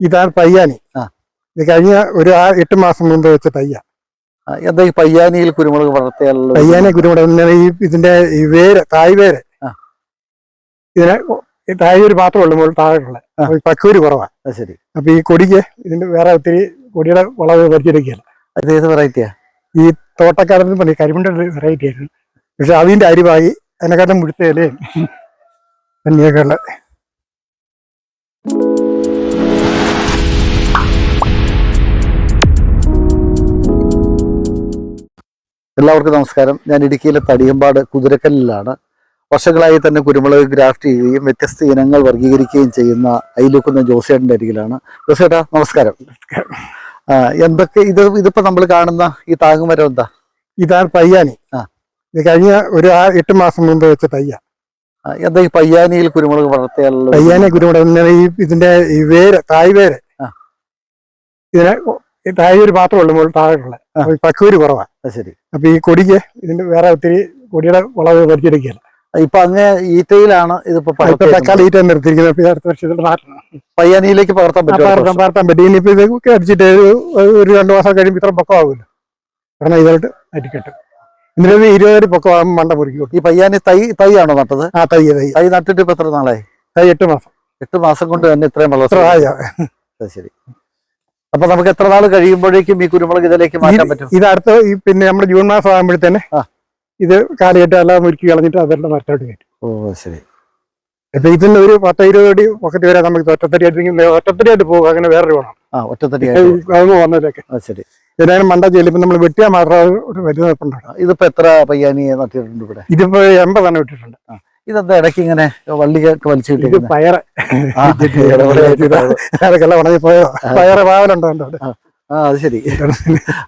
ഇതാണ് പയ്യാനി. ഇത് കഴിഞ്ഞ ഒരു ആ എട്ട് മാസം മുമ്പ് വെച്ച തയ്യ എന്താ ഈ പയ്യാനിയിൽ കുരുമുളക് വളർത്തിയാലുള്ള പയ്യാനി കുരുമുളക് ഈ ഇതിന്റെ ഈ വേര് തായ് വേര്. ഇതിനെ ഈ തായ് ഒരു പാത്രം ഉള്ളു താഴെയുള്ള. പക്കൂര് കുറവാ. ശരി. അപ്പൊ ഈ കൊടിക്ക് ഇതിന്റെ വേറെ ഒത്തിരി കൊടിയുടെ വളവ് പരിചരിക്കുകയല്ല അത് ഏത് വെറൈറ്റിയാ? തോട്ടക്കാരൻ പറഞ്ഞു കരിമുണ്ട വെറൈറ്റി ആയിരുന്നു. പക്ഷെ അതിന്റെ അരിവായി അതിനെക്കാട്ടും മുഴുത്ത ഇലയും തന്നെയൊക്കെ ഉള്ള എല്ലാവർക്കും നമസ്കാരം. ഞാൻ ഇടുക്കിയിലെ തടിയമ്പാട് കുതിരക്കല്ലിലാണ്. വർഷങ്ങളായി തന്നെ കുരുമുളക് ഗ്രാഫ്റ്റ് ചെയ്യുകയും വ്യത്യസ്ത ഇനങ്ങൾ വർഗീകരിക്കുകയും ചെയ്യുന്ന അയിലുക്കുന്ന ജോസേട്ടന്റെ അരികിലാണ്. ജോസേട്ടാ നമസ്കാരം. എന്തൊക്കെ ഇത് ഇതിപ്പോ നമ്മൾ കാണുന്ന ഈ താങ്ങുമരം എന്താ? ഇതാണ് പയ്യാനി. ആ. ഇത് കഴിഞ്ഞ ഒരു ആ എട്ട് മാസം മുമ്പ് വെച്ച പയ്യ. എന്താ ഈ പയ്യാനിയിൽ കുരുമുളക് വളർത്തിയാലുള്ള പയ്യാനി കുരുമുളക് ഇതിന്റെ ഈ വേര് തായ് വേര്. ഇതിനെ ഈ താഴെ ഒരു പാത്രമുള്ള ഉള്ളൂ മുകളിൽ താഴെയുള്ള. പക്കൂര് കുറവാ. ശരി. അപ്പൊ ഈ കൊടിക്ക് ഇതിന്റെ വേറെ ഒത്തിരി കൊടിയുടെ വളവ് പരിചരിക്കുകയാണ് ഇപ്പൊ അങ്ങ് ഈറ്റയിലാണ് ഇതിപ്പോ. തക്കാളി ഈറ്റ നിർത്തിയിരിക്കുന്നത് ഇപ്പൊ അടുത്ത വർഷത്തിൽ മാറ്റണം പയ്യാനിയിലേക്ക് പകർത്താൻ പറ്റും പകർത്താൻ പറ്റും. ഇനിയിപ്പോ ഇത് അടിച്ചിട്ട് ഒരു- രണ്ടു മാസം കഴിയുമ്പോൾ ഇത്ര പൊക്കമാകുമല്ലോ കാരണം ഇതായിട്ട് അരിക്കട്ടെ എന്നിട്ട് ഇരുപതടി പൊക്കം മണ്ട പൊറിക്കും ഈ പയ്യാനി തൈ തൈ ആണോ നട്ടത്? ആ തൈ തൈ. തൈ നട്ടിട്ട് ഇപ്പൊ എത്ര നാളായി? തൈ എട്ട് മാസം. എട്ട് മാസം കൊണ്ട് തന്നെ ഇത്രയും വളർച്ച ശരി. അപ്പൊ നമുക്ക് എത്ര നാൾ കഴിയുമ്പോഴേക്കും ഈ കുരുമുളക് ഇതിലേക്ക് മാറ്റാൻ പറ്റും? ഇത് അടുത്ത ഈ പിന്നെ നമ്മുടെ ജൂൺ മാസം ആകുമ്പോഴത്തേനെ ആ. ഇത് കാലിയിട്ട് എല്ലാം ഒരുക്കി കളഞ്ഞിട്ട് അതെല്ലാം മരത്തോട്ട് കയറ്റും. ഓ ശരി. അപ്പൊ ഇതിന് ഒരു പത്ത് ഇരുപത് അടി പൊക്കത്തി വരെ നമുക്ക് ഒറ്റത്തടി ആയിട്ട് ഒറ്റത്തടി ആയിട്ട് പോകും. അങ്ങനെ വേറെ വേണം ആ ഒറ്റത്തടി വന്നതിലൊക്കെ ശരി. ഇതിനാണ് മണ്ട ചെല്ലുമ്പോൾ നമ്മൾ വെട്ടിയാൽ മാത്രം ഒരു ഇതിപ്പോ എത്ര പയ്യാനി നട്ടിട്ടുണ്ട് ഇവിടെ? ഇതിപ്പോ എൺപതെണ്ണം ഇട്ടിട്ടുണ്ട്. ഇതെന്താ ഇടയ്ക്ക് ഇങ്ങനെ വള്ളിയൊക്കെ വലിച്ചു ഇത് പയറ്. അതൊക്കെ പയറ്. പാവലുണ്ടോ ആ അത് ശരി.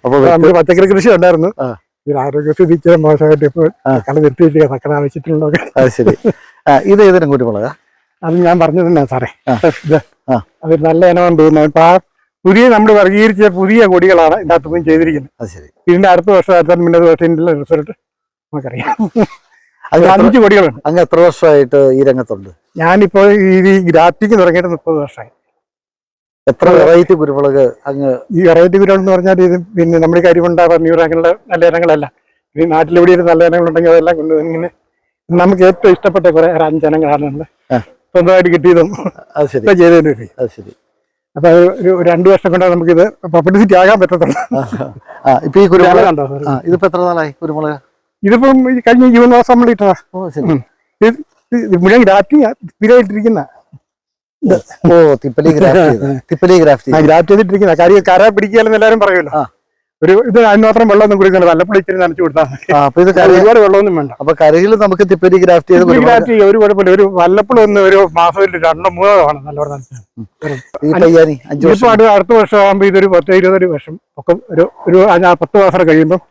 അപ്പൊ പച്ചക്കറി കൃഷി ഉണ്ടായിരുന്നു. ആ. ഈ ആരോഗ്യസ്ഥിതി ഇച്ചിരി മോശമായിട്ട് ഇപ്പൊ ആ. കള നിർത്തി വെച്ച് തക്കണ ആവശ്യത്തിനുണ്ടോ അത് ശരി. ഇത് ഏതിനും കുരുമുളക്? അത് ഞാൻ പറഞ്ഞു തന്നെ സാറേ. അത് നല്ല ഇനമാണ് തോന്നുന്നു. ഇപ്പൊ ആ പുതിയ നമ്മൾ വർഗീകരിച്ച പുതിയ കൊടികളാണ് പോയി ചെയ്തിരിക്കുന്നത്. അത് ശരി. ഇതിന്റെ അടുത്ത വർഷം അടുത്ത മുന്നേ വർഷത്തിന്റെ റിസൾട്ട് നമുക്കറിയാം. അഞ്ച് കൊടികളുണ്ട് അങ്ങ് എത്ര വർഷമായിട്ട് ഈ രംഗത്തുണ്ട്? ഞാനിപ്പോ ഈ ഗ്രാഫ്റ്റിംഗ് തുടങ്ങിയിട്ട് മുപ്പത് വർഷമായി. എത്ര വെറൈറ്റി കുരുമുളക് അങ്ങ് ഈ വെറൈറ്റി കുരുമുളക് എന്ന് പറഞ്ഞാൽ ഇത് പിന്നെ നമ്മുടെ കരിമുണ്ട അങ്ങനെയുള്ള നല്ല ഇനങ്ങളല്ല. ഈ നാട്ടിലെവിടെ ഒരു നല്ല ഇനങ്ങളുണ്ടെങ്കിൽ അതെല്ലാം കൊണ്ട് ഇങ്ങനെ നമുക്ക് ഏറ്റവും ഇഷ്ടപ്പെട്ട കുറെ ഒരു അഞ്ചനങ്ങളാണ് നമ്മൾ ആ. സ്വന്തമായിട്ട് കിട്ടിയതും അത് ശരി. ചെയ്തതിന് അത് ശരി. അപ്പൊ ഒരു രണ്ടു വർഷം കൊണ്ട് നമുക്കിത് പബ്ലിസിറ്റി ആകാൻ പറ്റത്തുള്ളൂ. ഇപ്പൊ ഈ കുരുമുളക് ഇതിപ്പോ എത്ര നാളായി കുരുമുളക്? ഇതിപ്പം കഴിഞ്ഞ ജൂൺ മാസം നമ്മൾ ഇട്ടതാ. ഇത് മുഴുവൻ ഗ്രാഫ്റ്റിംഗ് സ്ഥിരമായിട്ടിരിക്കുന്ന. ഓ തിപ്പലി തിപ്പലി ഗ്രാഫ്റ്റ് ഗ്രാഫ്റ്റ് ചെയ്തിട്ടിരിക്കുന്ന. കാര്യം കര പിടിക്കുകയെന്ന് എല്ലാവരും പറയുമല്ലോ. ഒരു ഇത് അതിന് മാത്രം വെള്ളമൊന്നും കുടിക്കണ്ട. വല്ലപ്പോഴും ഇച്ചിരി നനച്ചു കൊടുത്താൽ അപ്പൊ ഇത് ഒരുപാട് വെള്ളമൊന്നും വേണ്ട. അപ്പൊ കരയിൽ നമുക്ക് തിപ്പലി ഗ്രാഫ്റ്റ് ചെയ്ത് ഗ്രാഫ്റ്റ് ചെയ്യാം, ഒരു കുഴപ്പമില്ല. ഒരു വല്ലപ്പോഴും ഒന്ന് ഒരു മാസത്തിൽ രണ്ടോ മൂന്നോ ആണ് നല്ലവണ്ണം അടുത്ത വർഷം ആകുമ്പോൾ ഇതൊരു പത്ത് ഇരുപത് വർഷം ഒക്കെ ഒരു ഒരു പത്ത് മാസം കഴിയുമ്പോൾ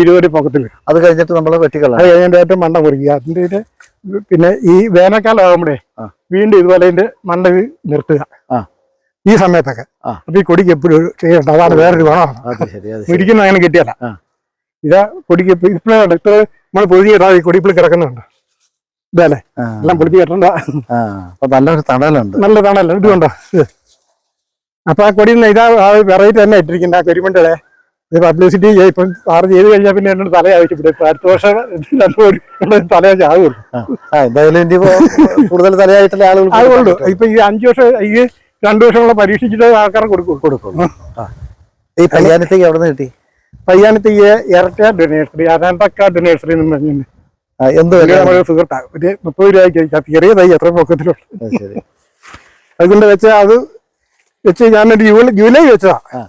ഇരുപത് പൊക്കത്തിൽ അത് കഴിഞ്ഞിട്ട് നമ്മൾ വെട്ടിക്കളാം അത് കഴിഞ്ഞിട്ട് ഏറ്റവും മണ്ട മുറിക്കുക അതിന്റെ പിന്നെ ഈ വേനൽക്കാലം ആകുമ്പോഴേ വീണ്ടും ഇതുപോലെ ഇതിന്റെ മണ്ട ഇത് നിർത്തുക. ഈ സമയത്തൊക്കെ. അപ്പൊ ഈ കൊടിക്ക് എപ്പോഴും ചെയ്യണ്ട. അതാണ് വേറൊരു ശരി മുരിക്കുന്ന അങ്ങനെ കിട്ടിയല്ല. ഇതാ കൊടിക്ക് ഇപ്പൊ ഇപ്പോഴും ഇത്ര നമ്മൾ ഇടാതെ ഈ കൊടിപ്പിൾ കിടക്കുന്നുണ്ട്. ഇതല്ലേ? എല്ലാം പൊളിച്ച് കെട്ടണ്ട. നല്ലൊരു തണലുണ്ട്. നല്ലതാണല്ലോ ഇതുകൊണ്ടോ ഇത്. അപ്പൊ ആ കൊടി ഇതാ വെറൈറ്റി തന്നെ ഇട്ടിരിക്കുന്ന ആ കരിമണ്ടയുടെ ഇത് പബ്ലിസിറ്റി ഇപ്പം സാറ് ചെയ്ത് കഴിഞ്ഞാൽ പിന്നെ എന്നോട് തല ഇവിടെ ഇപ്പൊ അടുത്ത വർഷം രണ്ടുപേരും തല ആകുള്ളൂ. ആ, ആ, എന്തായാലും ഇനി കൂടുതൽ തലയായിട്ടുള്ള ആളുകൾ അതുകൊള്ളു ഇപ്പൊ ഈ അഞ്ചു വർഷം ഈ രണ്ടു വർഷമുള്ള പരീക്ഷിച്ചിട്ട് ആൾക്കാരെ കൊടുക്കും. കൊടുക്കും. ഈ പയ്യാനത്തേക്ക് എവിടെ നിന്ന് കിട്ടി? പയ്യാനത്തേക്ക് ഇരട്ട ഡൊനേഴ്സറി അരണ്ടക്കാട് ഡൊനേഴ്സറി എന്ന് പറഞ്ഞു എന്ത് നമ്മുടെ സുഹൃത്താ ഒരു മുപ്പത് രൂപയ്ക്ക് ചെറിയ തൈ എത്ര പൊക്കത്തിലുള്ളൂ. അതുകൊണ്ട് വെച്ചാൽ അത് വെച്ച് ഞാനൊരു ജൂലൈ ജൂലൈ വെച്ചതാ. ആ.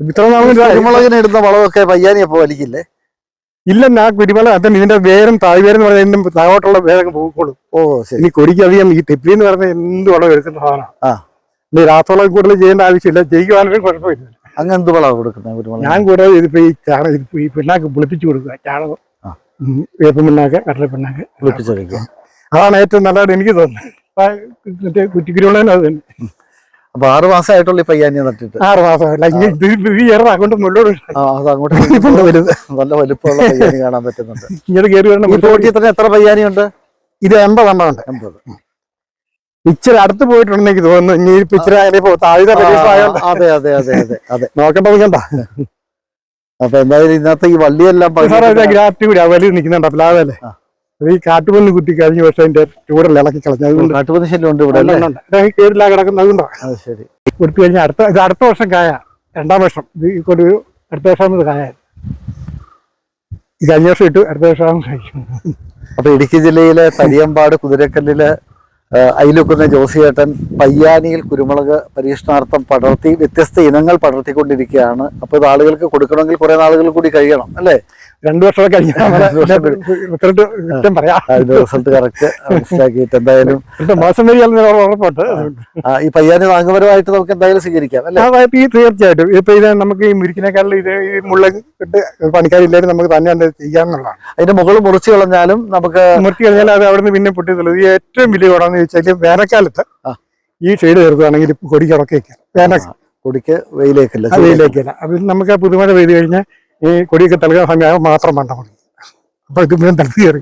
ഇത്ര കുരുമുളകിന് ഇടുന്ന വളമൊക്കെ പയ്യാനി അപ്പൊ വലിക്കില്ലേ? ഇല്ലെന്നാ കുരുമുളക് അത് ഇതിന്റെ വേരും താഴ്വേരെന്ന് പറഞ്ഞാൽ ഇതിന്റെ താഴോട്ടുള്ള വേരൊക്കെ പോകുള്ളൂ. ഓ ശരി. ഇനി കൊടിക്ക് അധികം ഈ തെപ്പി എന്ന് പറഞ്ഞാൽ എന്ത് വളം എടുക്കുന്ന സാധനമാണ് ആ. ഇനി രാസവളം കൂടുതൽ ചെയ്യേണ്ട ആവശ്യമില്ല. ജയിക്കുവാനും കുഴപ്പമില്ല. അങ്ങ് എന്ത് വളമാണ് കൊടുക്കുന്നത് കുരുമുളക്? ഞാൻ കൂടെ ഇതിപ്പോ ഈ ചാണകം ഇതിപ്പോ ഈ പിണ്ണാക്ക് പുളിപ്പിച്ചു കൊടുക്കുക. ചാണകം വേപ്പം പിണ്ണാക്ക് കടല പിണ്ണാക്ക്. പുളിപ്പിച്ചു അതാണ് ഏറ്റവും നല്ലതായിട്ട് എനിക്ക് തോന്നുന്നത്. മറ്റേ കുറ്റിക്കുരുളനും അത് തന്നെ. അപ്പൊ ആറ് മാസമായിട്ടുള്ള ഈ പയ്യാനി നട്ടിട്ട്. ആറ് മാസമായിട്ടുള്ള ചെറുതാ ആ. അങ്ങോട്ട് നല്ല വലുപ്പമുള്ള പയ്യാനി കാണാൻ പറ്റുന്നുണ്ട്. ഇങ്ങനെ കയറി വരണം തോട്ടിൽ തന്നെ എത്ര പയ്യാനി ഉണ്ട് ഇത് എൺപതെണ്ണം ഉണ്ട് എൺപത്. ഇച്ചിരി അടുത്ത് പോയിട്ടുണ്ടെന്ന് എനിക്ക് തോന്നുന്നു. ഇനി ഇപ്പൊ ഇച്ചിരി അങ്ങനെ പ്രദേശമായോണ്ട്. അതെ അതെ അതെ അതെ അതെ. നോക്കണ്ട കണ്ട അപ്പൊ എന്തായാലും ഇന്നത്തെ ഈ വള്ളിയെല്ലാം ഗ്രാഫ്റ്റ് കൂടി വലിയ നിൽക്കുന്നുണ്ട്. പ്ലാവല്ലേ? ആ. ഈ കാട്ടുപന്നി കുത്തി കഴിഞ്ഞ വർഷം അതിന്റെ ചൂടല്ല ഇളക്കി കളഞ്ഞു. അതുകൊണ്ട് കാട്ടുപന്നി ശല്യം ഉണ്ട് ഇവിടെ കേടില്ല കിടക്കുന്നത് അതുകൊണ്ടോ. അത് ശരി. കൊടുത്തു കഴിഞ്ഞാൽ അടുത്ത ഇത് അടുത്ത വർഷം കായ രണ്ടാം വർഷം. ഇത് കൊണ്ട് അടുത്ത വർഷം ഇത് കായ. ഈ കഴിഞ്ഞ വർഷം ഇട്ടു അടുത്ത വർഷം കഴിക്കും. അപ്പൊ ഇടുക്കി ജില്ലയിലെ തടിയമ്പാട് കുതിരക്കല്ലിൽ അയിലൊക്കുന്ന ജോസിയേട്ടൻ പയ്യാനിയിൽ കുരുമുളക് പരീക്ഷണാർത്ഥം പടർത്തി വ്യത്യസ്ത ഇനങ്ങൾ പടർത്തിക്കൊണ്ടിരിക്കുകയാണ്. അപ്പൊ ഇത് ആളുകൾക്ക് കൊടുക്കണമെങ്കിൽ കുറെ നാളുകൾ കൂടി കഴിയണം അല്ലേ? രണ്ടു വർഷം റിസൾട്ട് കുറ്റം പറയാം. അതിന്റെ റിസൾട്ട് കറക്റ്റ് മനസ്സിലാക്കിയിട്ട് എന്തായാലും മാസം വരെയല്ല ഉറപ്പുണ്ട്. ഈ പയ്യാനി നാഗപരമായിട്ട് നമുക്ക് എന്തായാലും സ്വീകരിക്കാം അല്ലേ? ഈ തീർച്ചയായിട്ടും. ഇപ്പൊ ഇത് നമുക്ക് ഈ മുരിക്കിനേക്കാളും ഇത് ഈ മുള്ള ഇട്ട് പണിക്കാരില്ലാലും നമുക്ക് തന്നെ അത് ചെയ്യാന്നുള്ളതാണ് അതിന്റെ മുകളിൽ മുറിച്ച് കളഞ്ഞാലും നമുക്ക് മുറിച്ച് കഴിഞ്ഞാൽ അത് അവിടെ നിന്ന് പിന്നെ പൊട്ടിത്തുള്ളൂ ഈ ഏറ്റവും വലിയ ഗുണമെന്ന് ചോദിച്ചാൽ വേനൽക്കാലത്ത്. ഈ ഷെയ്ഡ് ചേർക്കുകയാണെങ്കിൽ കൊടിക്ക് ഉറക്കേക്കാം വേനൽ കൊടിക്ക് വെയിലേക്കല്ല വെയിലേക്കല്ല. അത് നമുക്ക് പുതുമഴ പെയ്ത് കഴിഞ്ഞാൽ ഈ കൊടിയൊക്കെ തലകാൻ സമയം മാത്രം വേണ്ട മതി അപ്പൊ ഇത് മുഴുവൻ തണുത്ത് കയറി.